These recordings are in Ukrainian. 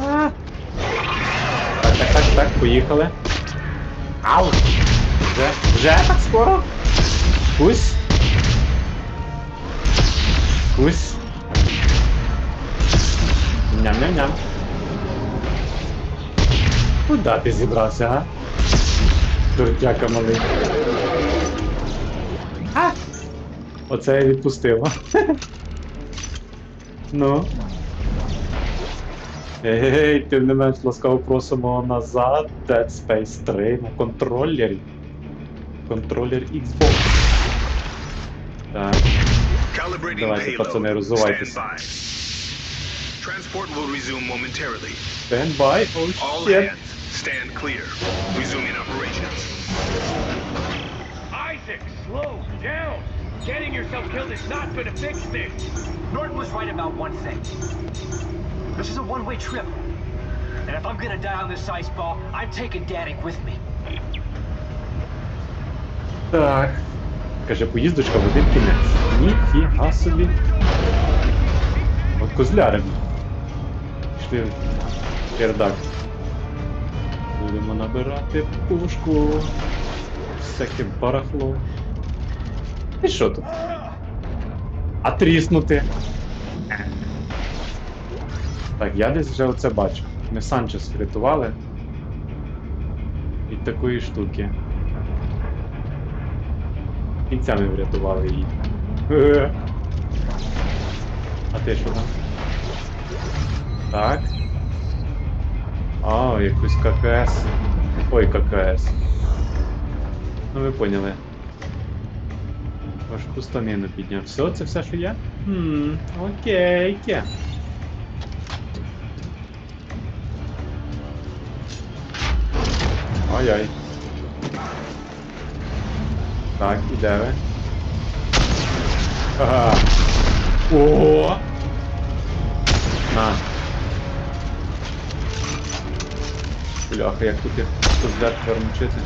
Так, так, так, так, поїхали. Ау! Вже, вже так скоро? Кусь. Кусь. Ням-ням-ням. Куда ти зібрався, а? Дуртяка малий. А! Оце я відпустив. ну. Ей, тим не менш ласкаво просимо назад Dead Space 3 на контролері. Контролер Xbox. Так, Calibrating Давайте, payload. пацани, роззувайтесь. Stand by. Transport will resume momentarily. stand by, oh All shit. hands, stand clear. Resuming operations. Isaac, slow down! Getting yourself killed is not gonna fix things! Norton was right about one thing. This is a one-way trip. And if I'm gonna die on this ice ball, I'm taking Danik with me. Так. Каже, поїздочка в один кінець. Ніфіга собі. От козляри. Пішли. Пердак. Будемо набирати пушку. Всяке барахло. І що тут? А тріснути. Так, я десь вже оце бачу. Ми Санчес врятували. Від такої штуки. Кінцями врятували її. А ти що там? Так. А, якусь ККС. Ой, ККС. Ну ви поняли. Важку станину підняв. Все, це все, що є? Хм, окей, ке. Ай-ай. Так, і де ви? Ага. О! На. Бляха, як тут їх козляр перемочити.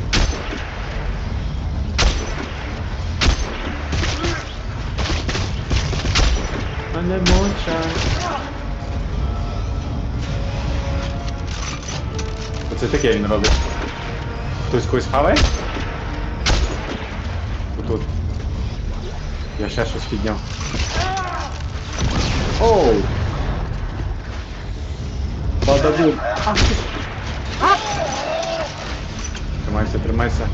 А не моча. Оце таке він робить. Хтось когось хаває? Отут. Я ще щось підняв. Оу! Бадабум! Тримайся, тримайся.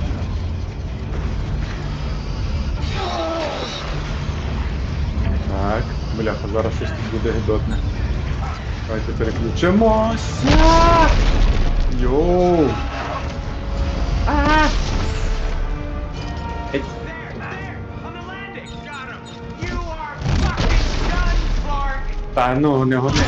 Так, бляха, зараз щось тут буде гидотне. Давайте переключимося! Йоу! Done, Clark! Та ну, не гони.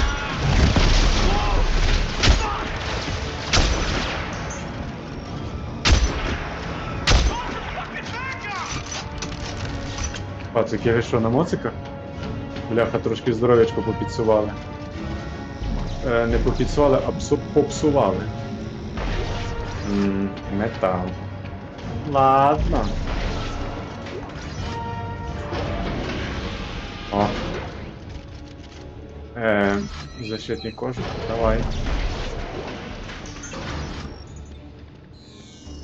Пацики, ви що, на моциках? Бляха, трошки здоров'ячко попідсували. Е, не попідсували, а псу- попсували. Ммм, метал. Ладно. О. Е, защитний кожух, давай.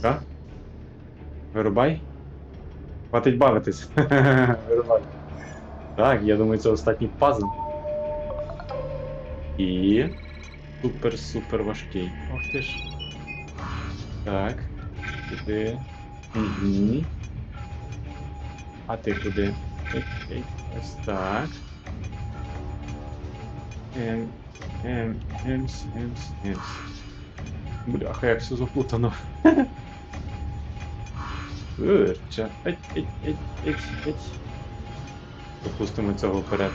Да? Вирубай. Хватить бавитись. Вирубай. Так, я думаю, це останній пазл. І. Супер-супер важкий. Ох ти ж. Так. Куди? Угу. А ти куди? Ей, ей, ось так. Ем, ем, емс, емс, емс. Бляха, як все заплутано. Вирча. Еть, еть, еть, еть, еть. Допустимо цього вперед.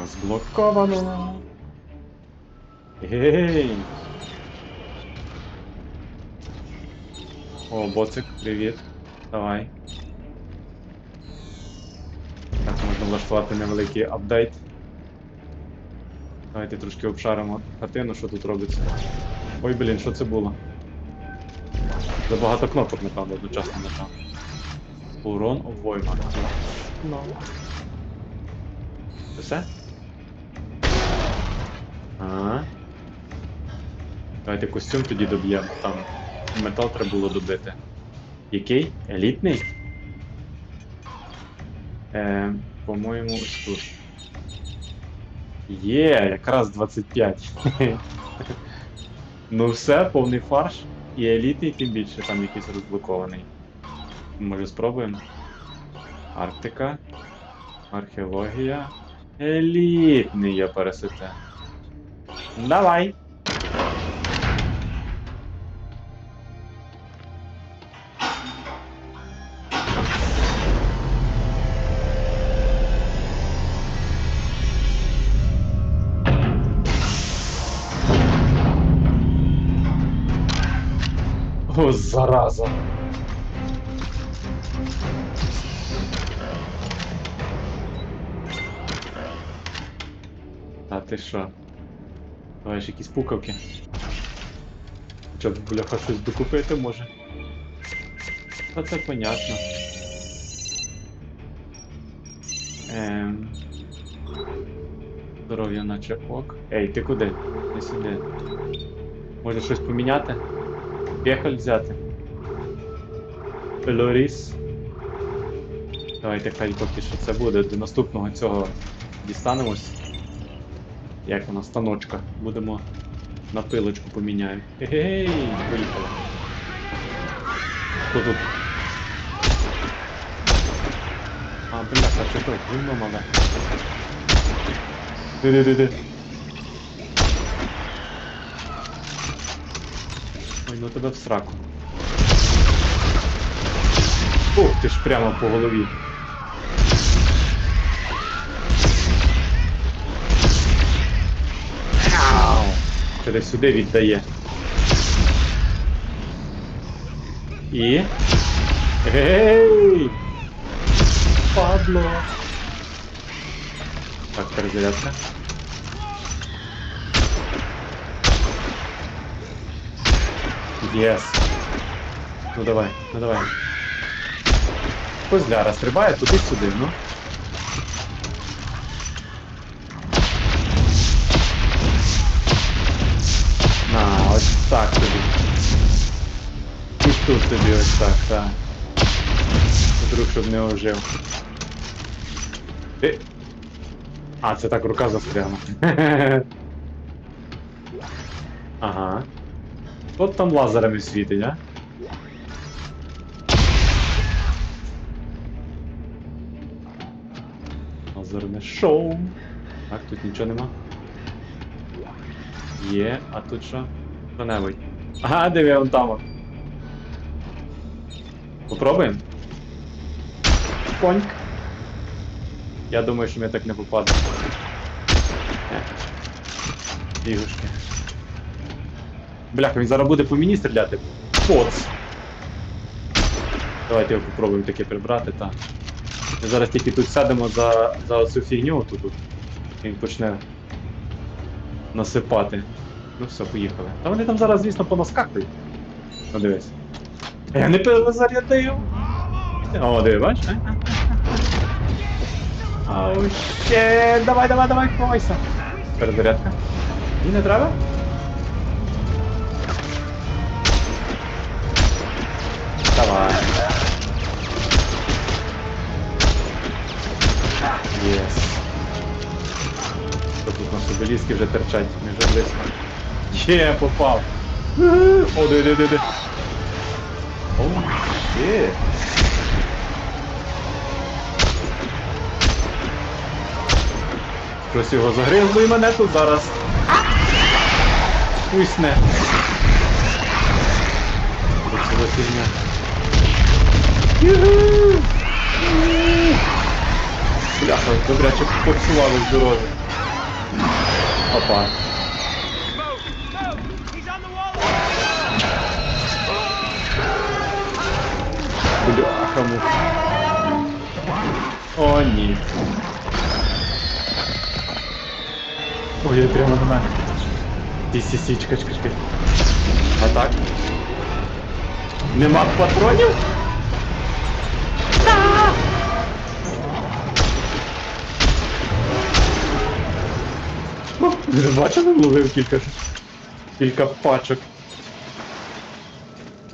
Розблоковано. Гей! О, боцик, привіт. Давай. Так, можна влаштувати невеликий апдейт. Давайте трошки обшаримо хатину, що тут робиться. Ой, блін, що це було? Забагато кнопок, напевно, одночасно нажав. Урон обойма. Ну. Це все? Давайте костюм тоді доб'ємо. Там метал треба було добити. Який? Елітний? Е, по-моєму, ось тут. Є, якраз 25. ну все, повний фарш. І елітний, тим більше там якийсь розблокований. Може спробуємо? Арктика. Археологія. Елітний я пересете. Давай. Зараза. А ти що? Ж якісь пукавки. Хоча б бляха щось докупити може. Та це понятно. Ем... Здоров'я наче ок. Ей, ти куди? Не сюди. Може щось поміняти? Пехаль взяти. Лоріс. Давайте хай поки що це буде. До наступного цього дістанемось. Як вона, станочка. Будемо на пилочку поміняємо. Гей, поїхали. Хто тут? А, бляха, що то? Гімно мале. Ди-ди-ди-ди. Ой, ну тебе в сраку. Ух, ти ж прямо по голові. Через сюди віддає. І. Гей! Падло! Так, перезарядка. Єс. Ну давай, ну давай. Козляра стрибає туди-сюди, ну. На, ось так тобі. І тут тобі ось так, так. Вдруг, щоб не ожив. Ти... А, це так рука застрягла. Ага. От там лазерами світить, а? Лазерне шоу. Так, тут нічого нема. Є, а тут що? Що-небудь. Ага, диви, вон там. Попробуємо? Поньк. Я думаю, що ми так не попадемо. Е. Ігушки. Бляха, він зараз буде по мені стріляти. Поц. Давайте його попробуємо таке прибрати, так. Ми зараз тільки тут сядемо за, за оцю фігню тут. Він почне насипати. Ну все, поїхали. Та вони там зараз, звісно, понаскакують. Ну дивись. Я не перезарядив. О, диви, бачиш? Оу, ще, давай, давай, давай, ховайся. Перезарядка. І не треба? Нас вже терчать між близько. Є, попав. О, де, де. О, ще. Щось його загризло і мене тут зараз. Пусне. Юху! Бляха, добряче попсували з дороги. Опа. Move! Move! He's on the wall! Бляха муха. О, ні. Ой, прямо на мене. Ті сі сі, чекай, чекай, чекай. А так? Нема патронів? Ви бачили, вловив кілька. Кілька пачок.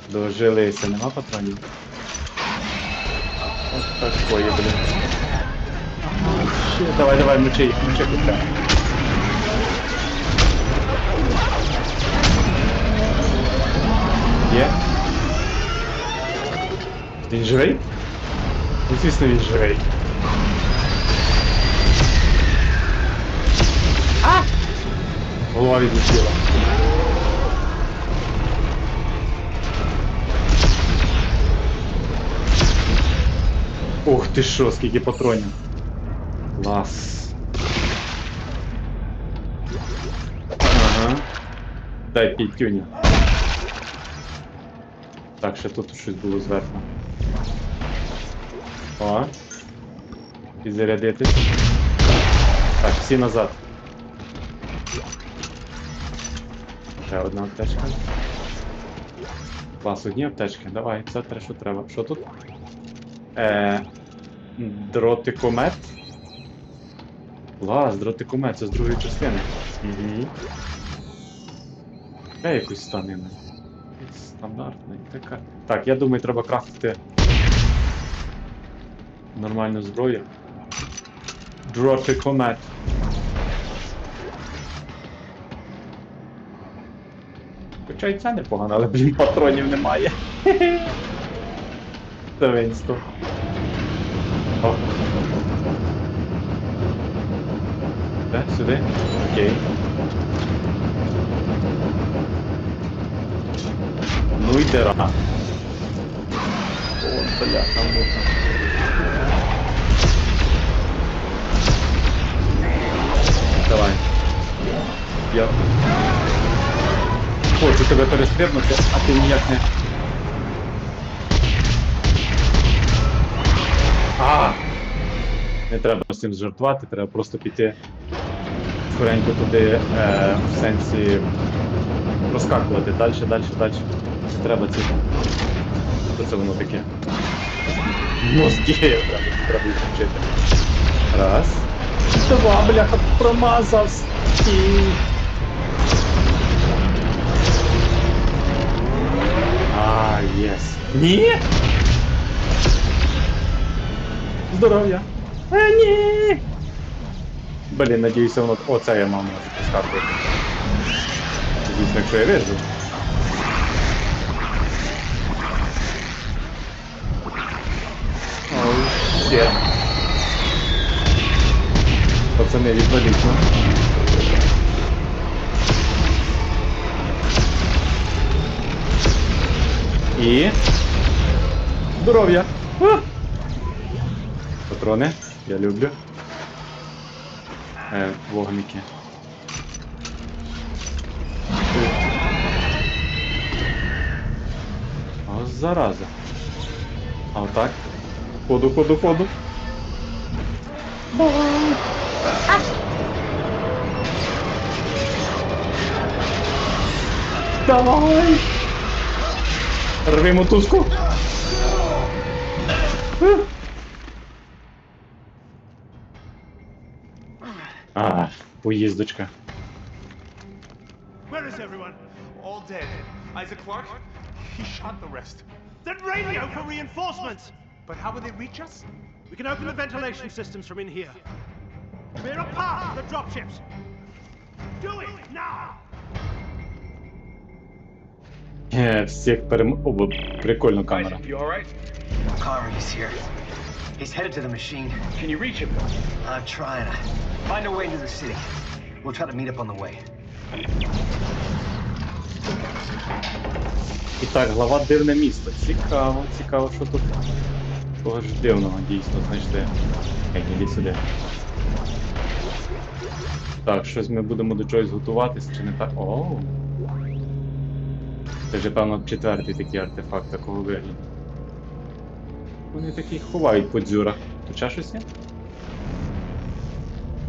Дожилися, нема патронів. Ось такої, блін. Давай, давай, мочи їх, мочи купля. Є? Він живий? Ну, звісно, він живий. Голова відлетіла. Ух ти що, скільки патронів. Клас. Ага. Дай п'ятюню. Так, ще тут щось було зверху. О. Підзарядитись. Так, всі назад. Ще одна аптечка. Клас, одні аптечки. Давай, це те, що треба. Що тут? Е, дротикомет. Клас, дротикомет, це з другої частини. Угу. Я якусь станину. Стандартна і така. Так, я думаю, треба крафтити нормальну зброю. Дротикомет. Хоча й це непогано, але, блін, патронів немає. Це Вінстон. О. Де? Сюди? Окей. Ну і дира. О, бляха, муха. Давай. Я хочу тебе перестрибнути, а ти ніяк не. А! Не треба з цим жартувати, треба просто піти скоренько туди е, в сенсі розкакувати далі, далі, далі. Не треба ці. Що це воно таке? Мозги треба, треба їх вчити. Раз. Два, бляха, промазав. І... єс. Ні! Здоров'я. А, ні! Блін, надіюся, воно. Оце я мав запускати. Звісно, якщо я вижу. Оу, ще. Пацани, відваліть, ну. І. Здоров'я! Патрони, я люблю. Е, вогники. О, зараза. А отак. Ходу, ходу, ходу. Давай! Rwie mu tusku? A. Where is everyone? All dead. Isaac Clark? He shot the rest. Then radio for reinforcements! But how will they reach us? We can open the ventilation systems from in here. Clear a path for the dropships! Do it now! Е, всіх перем... Оба, прикольна камера. Isaac, you alright? Connery is here. He's headed to the machine. Can you reach him? I'm trying to find a way into the city. We'll try to meet up on the way. І так, глава дивне місто. Цікаво, цікаво, що тут. Того ж дивного дійсно знайшли. Ей, іди сюди. Так, щось ми будемо до чогось готуватись, чи не так. О. Це вже, певно, четвертий такий артефакт такого вигляду. Вони такі ховають по дзюрах. Тут ще щось є?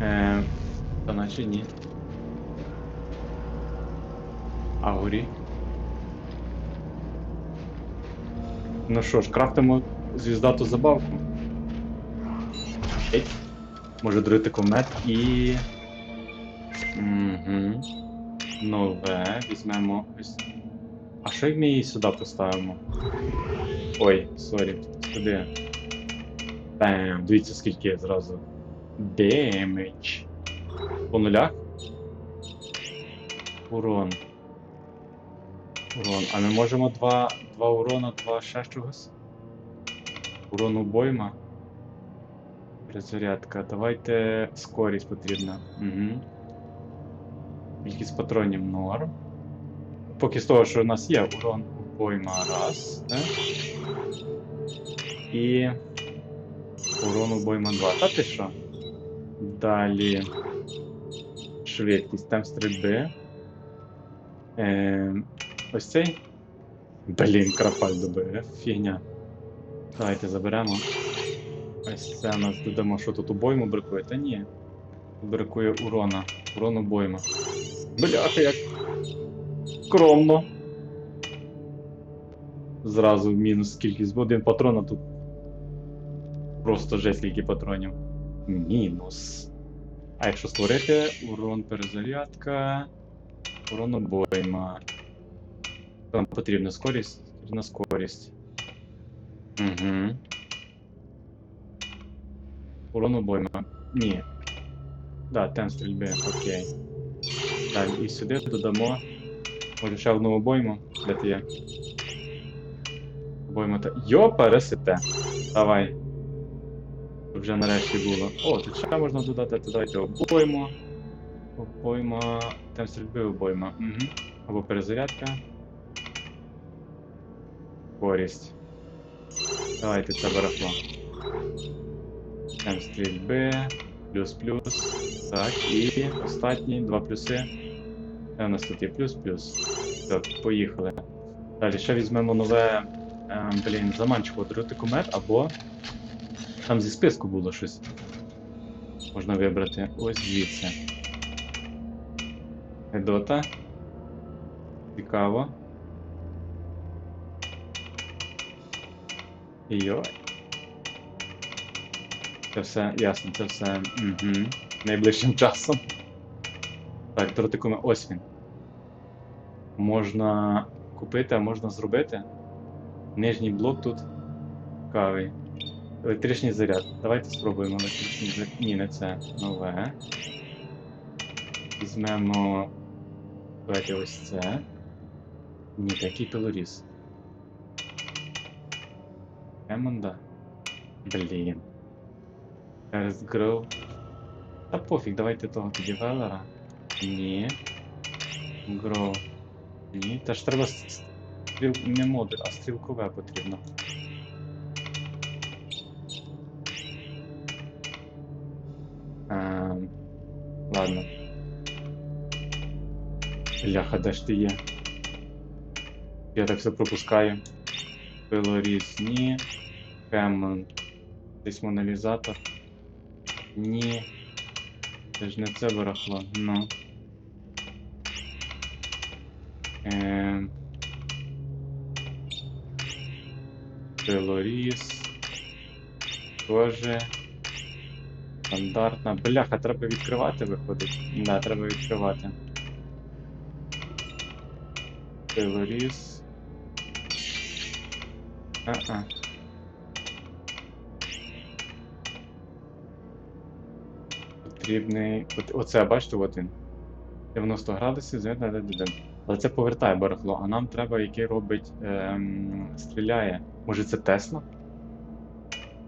Е, та наче ні. А горі? Ну що ж, крафтимо звіздату забавку. Окей. Може дрити комет і. Угу. нове. Візьмемо ось. А що ми її сюди поставимо? Ой, сорі, сюди. Бам, дивіться, скільки зразу. Демедж. По нулях? Урон. Урон. А ми можемо два, два урона, два ще чогось? Урон обойма. Перезарядка. Давайте скорість потрібна. Угу. Кількість патронів норм. Поки з того, що у нас є урон обойма раз. Так? І. Урон обойма 2. Та ти що? Далі. Швидкість темп стрільби. Ем, ось цей. Блін, крапаль добив. Фігня. Давайте заберемо. Ось це нас додамо, що тут обойму бракує. Та ні. Бракує урона. Урон обойма. Бляха, як скромно. Зразу мінус кількість. Бо один патрон, а тут просто жесть скільки патронів. Мінус. А якщо створити, урон перезарядка. Урон обойма. Нам потрібна скорість. Потрібна скорість. Угу. Урон обойма. Ні. Да, темп стрільби, окей. Так, і сюди додамо. Може ще одну обойму. Де ти є? Обойма та. Йо, пересите. Давай. Вже нарешті було. О, тут ще можна додати, то давайте обойму. Обойма. Темп стрільби обойма. Угу. Або перезарядка. Користь. Давайте це барахло. Темп стрільби. Плюс-плюс. Так, і останні два плюси. Це у нас тут є плюс-плюс. Так, поїхали. Далі ще візьмемо нове. Е, блін, заманчиво отримати комет, або. Там зі списку було щось. Можна вибрати ось звідси. Едота. Цікаво. Йой. Це все ясно, це все угу. найближчим часом. Так, тротикуме, ось він. Можна купити, а можна зробити. Нижній блок тут цікавий. Електричний заряд. Давайте спробуємо електричний заряд. Ні, не це. Нове. Візьмемо. Давайте ось це. Ні, такий пилоріз. Емонда. Блін. Grow. Та пофіг, давайте того тоді велера. Ні. Grow. Ні. Та ж треба стріл... не модуль, а стрілкове потрібно. Ем... Ладно. Бляха, де ж ти є? Я так все пропускаю. Пилоріз, ні. Хеммон. Десь моналізатор. Ні. Це ж не це барахло. Ну. Ем. Пилоріз. Тоже. Стандартна. Бляха, треба відкривати, виходить. Да, треба відкривати. Пилоріз. А-а. Потрібний. От, оце, бачите, от він. 90 градусів, звідно, де Але це повертає барахло, а нам треба, який робить. Ем, стріляє. Може це Тесла?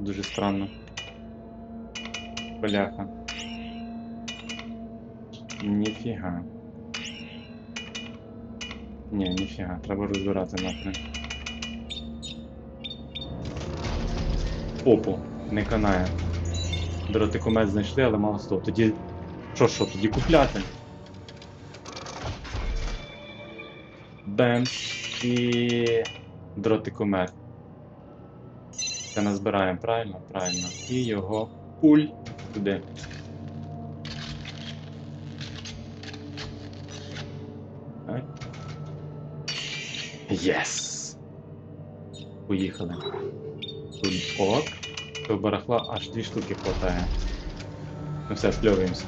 Дуже странно. Бляха. Ніфіга. Ні, ніфіга, треба розбирати нахрен. Опу, не канає. Дротикомет знайшли, але мало стоп. Тоді. Що, що, тоді купляти? Бем і дротикомет. Це назбираємо, правильно? Правильно. І його пуль туди. Єс! Поїхали. Тут ок. До барахла аж дві штуки хватає. Ну все, спльовуємося.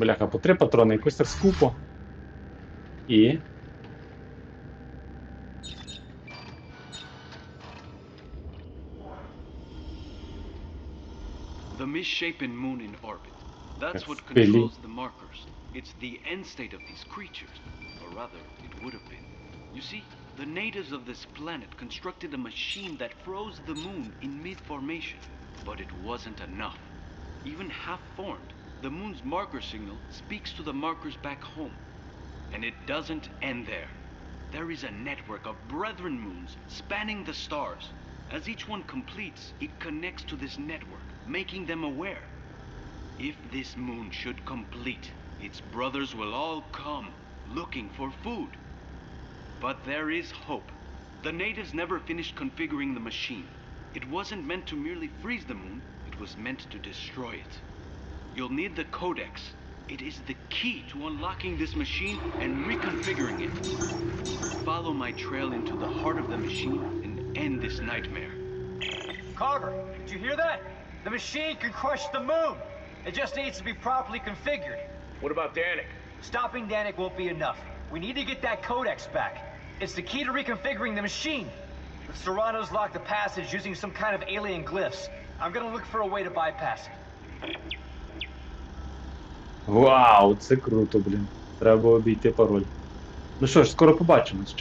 Бляха, по три патрони, якось так скупо. І. The misshapen moon in orbit. That's what Billy. controls the markers. It's the end state of these creatures. Or rather, it would have been. You see, the natives of this planet constructed a machine that froze the moon in mid formation. But it wasn't enough. Even half formed, the moon's marker signal speaks to the markers back home. And it doesn't end there. There is a network of brethren moons spanning the stars. As each one completes, it connects to this network, making them aware. If this moon should complete, its brothers will all come, looking for food. But there is hope. The natives never finished configuring the machine. It wasn't meant to merely freeze the moon, it was meant to destroy it. You'll need the Codex. It is the key to unlocking this machine and reconfiguring it. Follow my trail into the heart of the machine and end this nightmare. Carver, did you hear that? The machine can crush the moon. It just needs to be properly configured. What about Danik? Stopping Danik won't be enough. We need to get that codex back. It's the key to reconfiguring the machine. The Serranos locked the passage using some kind of alien glyphs. I'm gonna look for a way to bypass it. Вау, це круто, блін. Треба обійти пароль. Ну що ж, скоро побачимось.